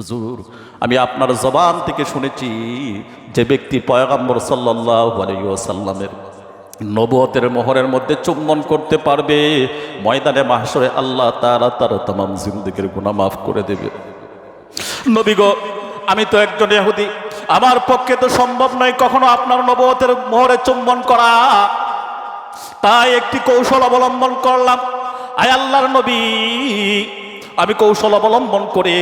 হুজুর, আমি আপনার জবান থেকে শুনেছি যে ব্যক্তি পয়গাম্বর সাল্লাসাল্লামের নবতের মোহরের মধ্যে চুম্বন করতে পারবে, ময়দানে মাহাসরে আল্লাহ তারা তার তাম জিন্দিগির গুণা মাফ করে দেবে। নবীগ আমি তো একজন এহুদি আমার পক্ষে তো সম্ভব নয় কখনো আপনার নবতের মোহরে চুম্বন করা। তাই একটি কৌশল অবলম্বন করলাম। আয় আল্লাহর নবী, আমি কৌশল অবলম্বন করে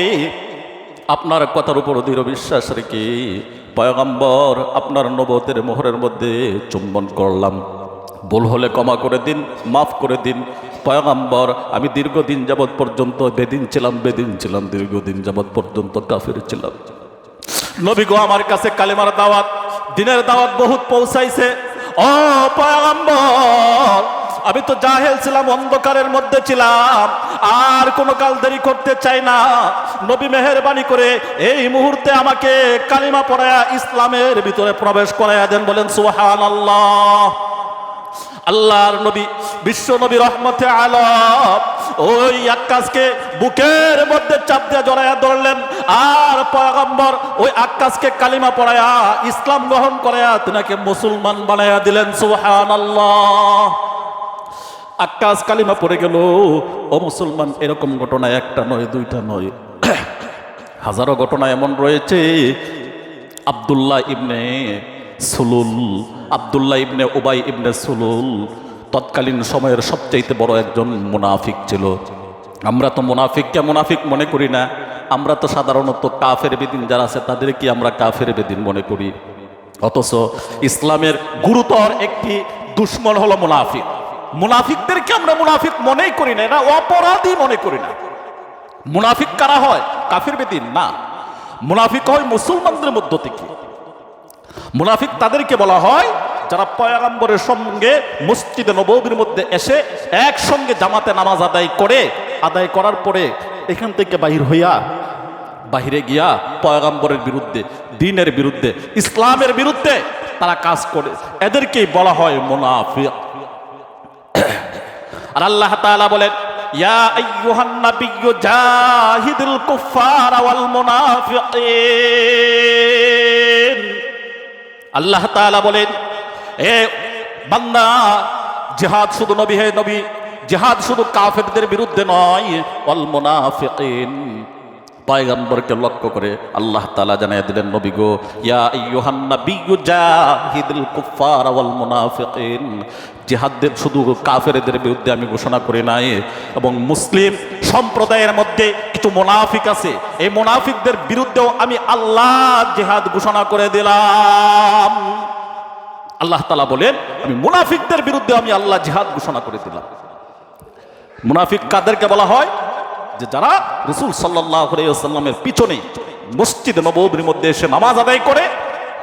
আপনার কথার উপর দৃঢ় বিশ্বাস রেখে পয়গম্বর আপনার নবতের মোহরের মধ্যে চুম্বন করলাম। ভুল হলে ক্ষমা করে দিন, মাফ করে দিন। পয়গম্বর, আমি দীর্ঘদিন যাবৎ পর্যন্ত বেদিন ছিলাম বেদিন ছিলাম, দীর্ঘদিন যাবৎ পর্যন্ত কাফের ছিলাম। নবী গো, আমার কাছে কালেমার দাওয়াত, দিনের দাওয়াত বহুত পৌঁছাইছে। ও পয়গম্বর! আমি তো জাহেল ছিলাম, অন্ধকারের মধ্যে ছিলাম। আর কোনো কাল দেরি করতে চাই না। নবী মেহেরবানি করে এই মুহূর্তে আমাকে কালিমা পড়ায়া ইসলামের ভিতরে প্রবেশ করাইয়া দেন, বলেন সুহান আল্লাহ আল্লাহর নবী, বিশ্ব নবী রহমতে আলম ওই আকাশকে বুকের মধ্যে চাপ দিয়ে জড়াইয়া ধরলেন। আর পয়গম্বর ওই আকাশকে কালিমা পড়ায়া ইসলাম গ্রহণ করায়া তিনাকে মুসলমান বানাইয়া দিলেন সুহান আল্লাহ আকাশ কালিমা পড়ে গেল। ও মুসলমান, এরকম ঘটনা একটা নয়, দুইটা নয়। হাজারো ঘটনা এমন রয়েছে। আবদুল্লাহ ইবনে সুলুল, আবদুল্লাহ ইবনে ওবাই ইবনে সুলুল তৎকালীন সময়ের সবচাইতে বড় একজন মুনাফিক ছিল। আমরা তো মুনাফিককে মুনাফিক মনে করি না। আমরা তো সাধারণত কাফের বেদিন যারা আছে, তাদেরকে আমরা কাফের বেদিন মনে করি। অথচ ইসলামের গুরুতর একটি দুশ্মন হলো মুনাফিক। মুনাফিকদেরকে আমরা মুনাফিক মনেই করি না, এরা অপরাধী মনে করি না। মুনাফিক কারা হয়? কাফির বেদিন, না। মুনাফিক হয় মুসলমানদের মধ্য থেকে। মুনাফিক তাদেরকে বলা হয়, যারা পয়াগম্বরের সঙ্গে মসজিদে নবীর মধ্যে এসে একসঙ্গে জামাতে নামাজ আদায় করে, আদায় করার পরে এখান থেকে বাহির হইয়া, বাহিরে গিয়া পয়গাম্বরের বিরুদ্ধে, দিনের বিরুদ্ধে, ইসলামের বিরুদ্ধে তারা কাজ করে। এদেরকেই বলা হয় মুনাফিক। আর আল্লাহ তাআলা বলেন, ইয়া জাহিদুল আল্লাহ বলেন, এ বান্দা, জিহাদ শুধু নবী হে নবী, জিহাদ শুধু কাফেরদের বিরুদ্ধে নয়, ওয়াল মুনাফিকিন। পয়গম্বরকে লক্ষ্য করে আল্লাহ তাআলা জানাই দিলেন, নবী গো, ইয়া আইয়ুহান নাবিয়্যু, জাহিদুল কুফার ওয়াল মুনাফিকিন। জিহাদদের, শুধু কাফেরদের বিরুদ্ধে আমি ঘোষণা করি নাই। এবং মুসলিম সম্প্রদায়ের মধ্যে কিছু মোনাফিক আছে। এই মুনাফিকদের বিরুদ্ধেও আমি আল্লাহ জেহাদ ঘোষণা করে দিলাম। আল্লাহ তাআলা বলেন, আমি মুনাফিকদের বিরুদ্ধে আমি আল্লাহ জিহাদ ঘোষণা করে দিলাম। মুনাফিক কাদেরকে বলা হয়? যে যারা রসুল সাল্লামের পিছনে মসজিদ নবীর মধ্যে এসে নামাজ আদায় করে,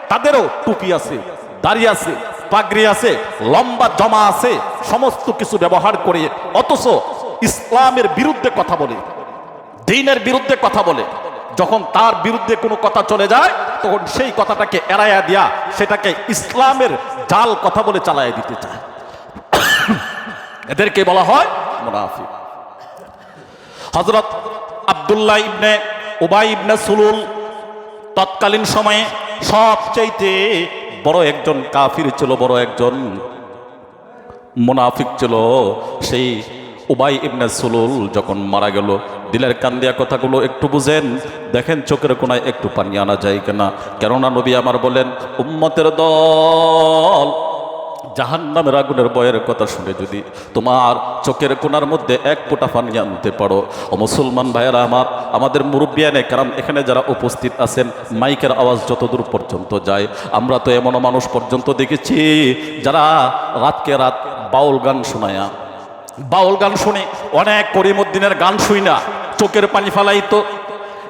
তাদেরও টুপি আছে, দাড়ি আছে পাগড়ি আছে, লম্বা জমা আছে, সমস্ত কিছু ব্যবহার করে অথচ ইসলামের বিরুদ্ধে কথা বলে, দিনের বিরুদ্ধে কথা বলে। যখন তার বিরুদ্ধে কোনো কথা চলে যায়, তখন সেই কথাটাকে এড়াইয়া দিয়া সেটাকে ইসলামের জাল কথা বলে চালাইয়া দিতে চায়। এদেরকে বলা হয় হজরত আবদুল্লাহ ইবনে উবাই ইবনে সুলুল তৎকালীন সময়ে সবচাইতে বড় একজন কাফির ছিল, বড় একজন মোনাফিক ছিল। সেই উবাই ইবনে সুলুল যখন মারা গেল, দিলের কান্দিয়া কথাগুলো একটু বুঝেন, দেখেন চোখের কোনায় একটু পানি আনা যায় কিনা। কেননা নবী আমার বলেন, উম্মতের দল জাহান্নামের আগুনের বয়ের কথা শুনে যদি তোমার চোখের কোনার মধ্যে এক ফোঁটা পানি আনতে পারো। ও মুসলমান ভাইয়েরা আমার, আমাদের মুরব্বিয়ানে কারণ এখানে যারা উপস্থিত আছেন, মাইকের আওয়াজ যত দূর পর্যন্ত যায়, আমরা তো এমনও মানুষ পর্যন্ত দেখেছি, যারা রাতকে রাত বাউল গান শোনায়া। বাউল গান শুনে, অনেক করিমুদ্দিনের গান শুই না, চোখের পানি ফালাইতো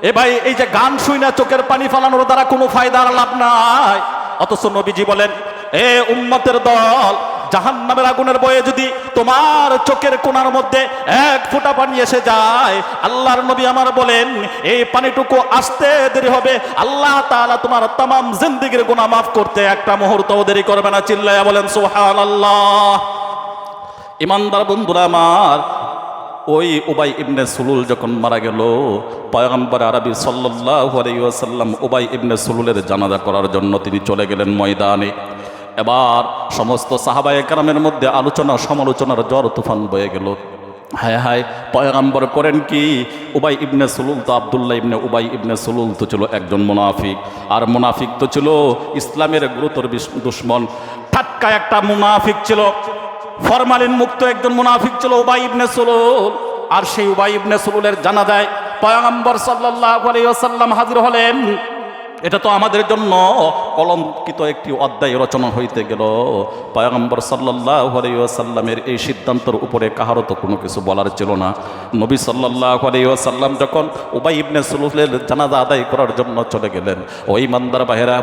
এ ভাই, এই যে গান শুই না, চোখের পানি ফালানোর দ্বারা কোনো ফায়দার লাভ নাই। অথচ নবীজি বলেন এ উম্মতের দল জাহান নামের আগুনের বয়ে যদি তোমার চোখের কোনার মধ্যে এক ফোঁটা পানি এসে যায়, আল্লাহর নবী আমার বলেন, এই পানিটুকু আসতে দেরি হবে। আল্লাহ তাআলা তোমার তামাম জিন্দিগির গুণা মাফ করতে একটা মুহূর্ত দেরি করবে না। চিল্লায়া বলেন সোহান আল্লাহ ইমানদার বন্ধুরা আমার, ওই উবাই ইবনে সুলুল যখন মারা গেল, পয়গম্বর আরবি সাল্লাহ আলাইসাল্লাম উবাই ইবনে সুলুলের জানাজা করার জন্য তিনি চলে গেলেন ময়দানে। এবার সমস্ত সাহাবায়ে কেরামের মধ্যে আলোচনা, সমালোচনার জ্বর তুফান বয়ে গেল। হায় হায়, পয়গাম্বর করেন কি? উবাই ইবনে সুলুল তো আবদুল্লাহ ইবনে উবাই ইবনে সুলুল তো ছিল একজন মুনাফিক। আর মুনাফিক তো ছিল ইসলামের গুরুতর দুশ্মন। ঠাট্কা একটা মুনাফিক ছিল। ফরমালিন মুক্ত একজন মুনাফিক ছিল উবাই ইবনে সুলুল। আর সেই উবাই ইবনে সুলুলের জানা যায় পয়গাম্বর সাল্লাল্লাহু আলাইহি ওয়াসাল্লাম হাজির হলেন। এটা তো আমাদের জন্য কলঙ্কিত একটি অধ্যায় রচনা হইতে গেল। পয়গম্বর সাল্লাহ এই সিদ্ধান্তের উপরে কাহারও তো কোনো কিছু বলার ছিল না। নবী সাল্লাহ আলাইসাল্লাম যখন উবাই ইবনে সুলুলের জানাজা আদায় করার জন্য চলে গেলেন, ওই মান্দার বাহেরা,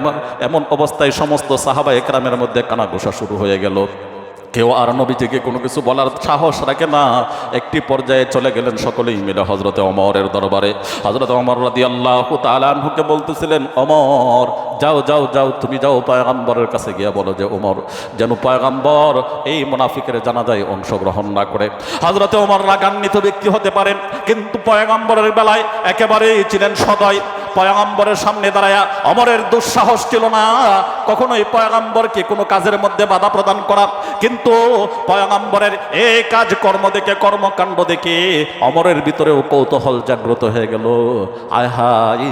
এমন অবস্থায় সমস্ত সাহাবা একরামের মধ্যে কানাঘোষা শুরু হয়ে গেল। কেউ আর নবীজিকে কোনো কিছু বলার সাহস রাখে না। একটি পর্যায়ে চলে গেলেন সকলেই মিলে হজরতে অমরের দরবারে। হজরত অমর রাদি আল্লাহ তালানহুকে বলতেছিলেন অমর যাও যাও যাও, তুমি যাও পায়গাম্বরের কাছে গিয়ে বলো যে, ওমর, যেন পয়গাম্বর এই মুনাফিকের জানাজায় অংশগ্রহণ না করে। হজরতে ওমর রাগান্বিত ব্যক্তি হতে পারেন, কিন্তু পয়গাম্বরের বেলায় একেবারেই ছিলেন সদয়। পয়গাম্বরের সামনে দাঁড়ায় অমরের দুঃসাহস ছিল না। কখনোই পয়গাম্বরকে কোনো কাজের মধ্যে বাধা প্রদান করা। কিন্তু পয়গাম্বরের এই কাজ কর্ম দেখে, কর্মকাণ্ড দেখে অমরের ভিতরেও কৌতূহল জাগ্রত হয়ে গেল। আয় হায়!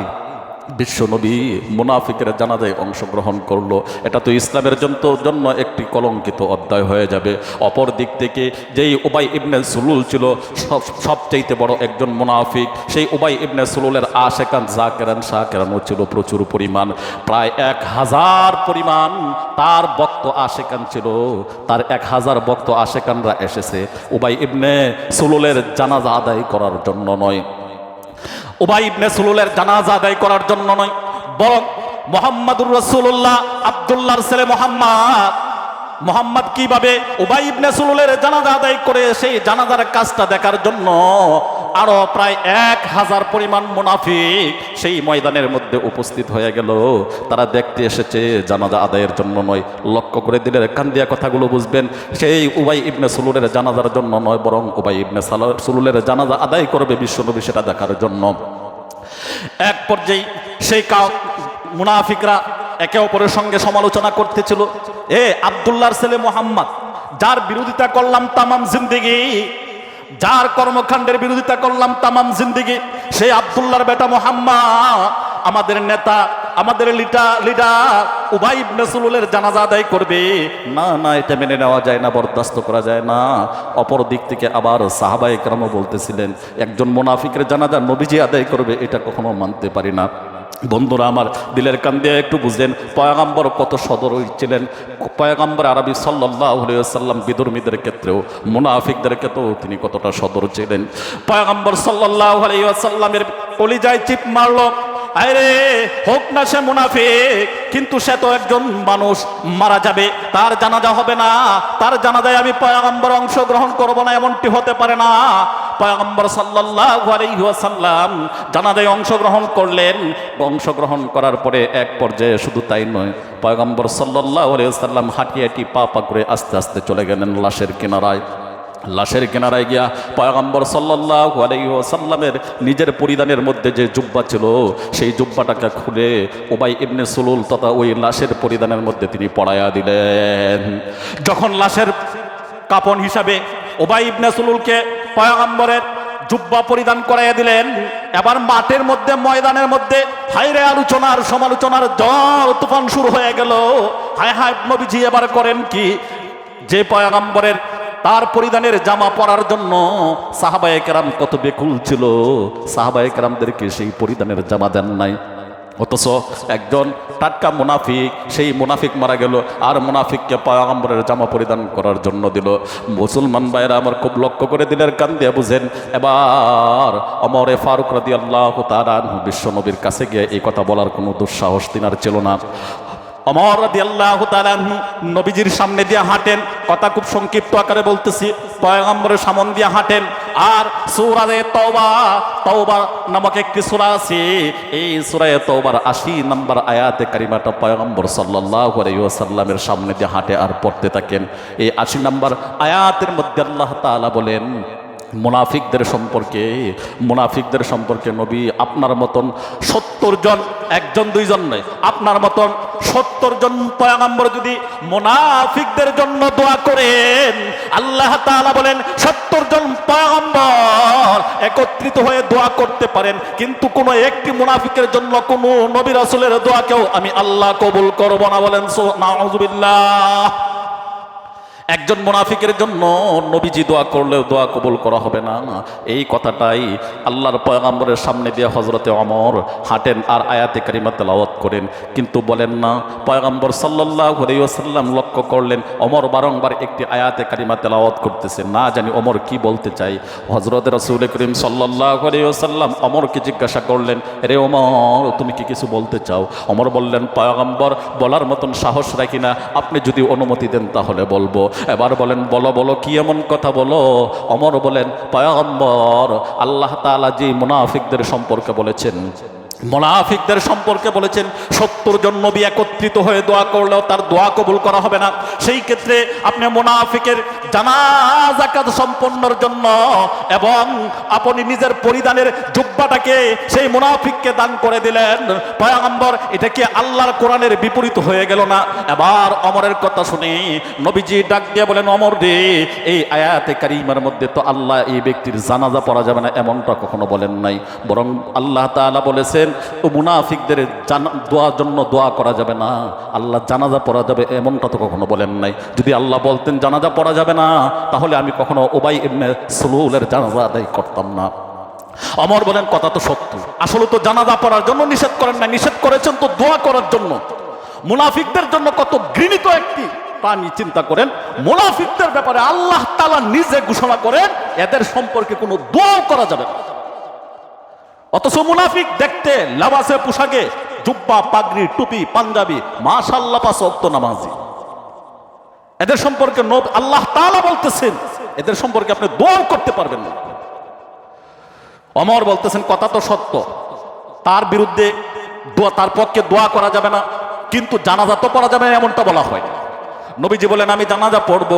বিশ্বনবী মুনাফিকের জানাজায় অংশগ্রহণ করল। এটা তো ইসলামের জন্য একটি কলঙ্কিত অধ্যায় হয়ে যাবে। অপর দিক থেকে যেই উবাই ইবনে সুলুল ছিল, সব সবচাইতে বড় একজন মুনাফিক, সেই উবাই ইবনে সুলুলের আশেকান জাকেরান শাহকেরানও ছিল প্রচুর পরিমাণ। প্রায় এক হাজার পরিমাণ তার বক্ত আশেকান ছিল। তার এক হাজার বক্ত আশেকানরা এসেছে উবাই ইবনে সুলুলের জানাজা আদায় করার জন্য নয়। উবাই ইবনে সুলুলের জানাজা আদায় করার জন্য নয় বরং মোহাম্মদুর রসুল্লাহ আবদুল্লাহর ছেলে মোহাম্মদ মোহাম্মদ কীভাবে উবাই ইবনে সুলুলের জানাজা আদায় করে সেই জানাজার কাজটা দেখার জন্য আরও প্রায় এক হাজার পরিমাণ মুনাফিক সেই ময়দানের মধ্যে উপস্থিত হয়ে গেল। তারা দেখতে এসেছে জানাজা আদায়ের জন্য নয়, লক্ষ্য করে দিলে কান্দিয়া কথাগুলো বুঝবেন। সেই উবাই ইবনে সুলুলের জানাজার জন্য নয়, বরং উবাই ইবনে সালা- সুলুলের জানাজা আদায় করবে বিশ্বনবী সেটা দেখার জন্য। এক পর্যায়ে সেই মুনাফিকরা একে অপরের সঙ্গে সমালোচনা করতেছিল। এ আবদুল্লাহর ছেলে মোহাম্মদ, যার বিরোধিতা করলাম তামাম জিন্দিগি, যার কর্মকাণ্ডের বিরোধিতা করলাম তামাম জিন্দিগি সেই আবদুল্লাহর বেটা মোহাম্মদ, আমাদের নেতা, আমাদের লিডা লিডার উবাই ইবনে জানাজা আদায় করবে। না না, এটা মেনে নেওয়া যায় না, বরদাস্ত করা যায় না। অপর দিক থেকে আবার সাহাবাই কেরামও বলতেছিলেন, একজন মোনাফিকের জানাজা নবীজি আদায় করবে, এটা কখনো মানতে পারি না। বন্ধুরা আমার দিলের কান দিয়ে একটু বুঝলেন, পয়াগাম্বর কত সদর ছিলেন। পয়াগাম্বর আরবি সাল্লাহাম বিদর্মীদের ক্ষেত্রেও, মুনাফিকদের ক্ষেত্রেও তিনি কতটা সদর ছিলেন। পয়াগাম্বর সাল্লাহ সাল্লামের কলিজায় চিপ মারলো আরে হোক না সে মুনাফিক, কিন্তু সে তো একজন মানুষ, মারা যাবে। তার জানাজা হবে না। তার জানাজায় আমি পয়গম্বর অংশগ্রহণ করব না, এমনটি হতে পারে না। পয়গম্বর ওয়াসাল্লাম জানাজায় অংশগ্রহণ করলেন। অংশগ্রহণ করার পরে এক পর্যায়ে শুধু তাই নয়, পয়গম্বর সাল্লাল্লাহু আলাইহি ওয়াসাল্লাম হাঁটি হাঁটি পা পা করে আস্তে আস্তে চলে গেলেন লাশের কিনারায়। লাশের কেনারায় গিয়া পয়গম্বর সাল্লাল্লাহু আলাইহি ওয়াসাল্লামের নিজের পরিধানের মধ্যে যে জুব্বা ছিল, সেই জুব্বাটাকে খুলে ওবাই ইবনে সুলুল তথা ওই লাশের পরিধানের মধ্যে তিনি পড়াইয়া দিলেন। যখন লাশের কাপন হিসাবে ওবাই ইবনে সুলুলকে পয়গম্বরের জুব্বা পরিধান করাইয়া দিলেন, এবার মাঠের মধ্যে, ময়দানের মধ্যে হাইরে আলোচনার, সমালোচনার জল, তুফান শুরু হয়ে গেল। হায় হায় নবীজি এবার করেন কি? যে পয়গম্বরের তার পরিধানের জামা পরার জন্য সাহাবায়ে কেরাম কত বেকুল ছিল। সাহাবায়ে কেরামদেরকে সেই পরিধানের জামা দেন নাই। অথচ একজন টাটকা মুনাফিক, সেই মুনাফিক মারা গেল আর মুনাফিককে পয়গম্বরের জামা পরিধান করার জন্য দিল। মুসলমান ভাইরা আমার খুব লক্ষ্য করে দিলের কান দিয়ে বুঝেন, এবার অমরে ফারুক রাদি আল্লাহ তার বিশ্ব নবীর কাছে গিয়ে এই কথা বলার কোনো দুঃসাহস তিনার ছিল না। অমর আনহু নবীজির সামনে দিয়ে হাঁটেন। কথা খুব সংক্ষিপ্ত আকারে বলতেছি, পয়গম্বরের সামন দিয়ে হাঁটেন। আর সূরায়ে তওবা তওবা নামক একটি সূরা আছে, এই সূরায়ে তওবার 80 নম্বর আয়াতে কারিমাটা পয়গম্বর সাল্লাল্লাহু আলাইহি সামনে দিয়ে হাঁটে আর পড়তে থাকেন। এই 80 নম্বর আয়াতের মধ্যে আল্লাহ তাআলা বলেন মুনাফিকদের সম্পর্কে মুনাফিকদের সম্পর্কে নবী আপনার মতন সত্তর জন, একজন, দুইজন নয়, আপনার মতন সত্তর জন পয়াগম্বর যদি মুনাফিকদের জন্য দোয়া করেন, আল্লাহ তাআলা বলেন সত্তর জন পয়াগম্বর একত্রিত হয়ে দোয়া করতে পারেন, কিন্তু কোনো একটি মুনাফিকের জন্য কোনো নবী রাসূলের দোয়াকেও আমি আল্লাহ কবুল করব না বলেন নাউজুবিল্লাহ। একজন মুনাফিকের জন্য নবীজি দোয়া করলেও দোয়া কবুল করা হবে না। এই কথাটাই আল্লাহর পয়গাম্বরের সামনে দিয়ে হজরতে অমর হাঁটেন আর আয়াতে কারিমা তেলাওয়াত করেন। কিন্তু বলেন না, পয়গাম্বর সাল্লাহ সাল্লাম লক্ষ্য করলেন অমর বারংবার একটি আয়াতে কারিমা তেলাওয়াত করতেছে। না জানি অমর কি বলতে চাই হজরত রসুল করিম সাল্লাহ সাল্লাম অমরকে জিজ্ঞাসা করলেন, রে অমর তুমি কি কিছু বলতে চাও? অমর বললেন, পয়গাম্বর, বলার মতন সাহস রাখি না। আপনি যদি অনুমতি দেন তাহলে বলব। এবার বলেন, বলো বলো, কি এমন কথা বলো? অমর বলেন পয়ম্বর আল্লাহ তালা যে মুনাফিকদের সম্পর্কে বলেছেন। মোনাফিকদের সম্পর্কে বলেছেন সত্তর জন নবী একত্রিত হয়ে দোয়া করলেও তার দোয়া কবুল করা হবে না। সেই ক্ষেত্রে আপনি মোনাফিকের জানাজাকাত সম্পন্নর জন্য এবং আপনি নিজের পরিধানের জুব্বাটাকে সেই মোনাফিককে দান করে দিলেন। পয়াগম্বর, এটা কি আল্লাহর কোরআনের বিপরীত হয়ে গেল না? এবার অমরের কথা শুনে। নবীজি ডাক দিয়ে বলেন, অমর রে, এই আয়াতে কারিমার মধ্যে তো আল্লাহ এই ব্যক্তির জানাজা পড়া যাবে না, এমনটা কখনো বলেন নাই। বরং আল্লাহ তাআলা বলেছেন ও মুনাফিকদের দোয়ার জন্য দোয়া করা যাবে না। আল্লাহ জানাজা পড়া যাবে, এমনটা তো কখনো বলেন নাই। যদি আল্লাহ বলতেন জানাজা পড়া যাবে না, তাহলে আমি কখনো ওবাই এমনি সুলুলের জানাজা আদায় করতাম না। অমর বলেন, কথা তো সত্য। আসলে তো জানাজা পড়ার জন্য নিষেধ করেন না নিষেধ করেছেন তো দোয়া করার জন্য। মুনাফিকদের জন্য কত ঘৃণিত একটি প্রাণী, চিন্তা করেন। মুনাফিকদের ব্যাপারে আল্লাহ তালা নিজে ঘোষণা করেন, এদের সম্পর্কে কোনো দোয়াও করা যাবে না। অথচ মুনাফিক দেখতে লাবাসে পোশাকে, জুব্বা, পাগড়ি, টুপি, পাঞ্জাবি মাশাল্লাহ পাঁচ অক্ত নামাজি। এদের সম্পর্কে নব আল্লাহ তাআলা বলতেছেন, এদের সম্পর্কে আপনি দোয়াও করতে পারবেন না। অমর বলতেছেন, কথা তো সত্য। তার বিরুদ্ধে তার পক্ষে দোয়া করা যাবে না, কিন্তু জানাজা তো পড়া যাবে এমনটা বলা হয় নবীজি বলেন, আমি জানাজা পড়ব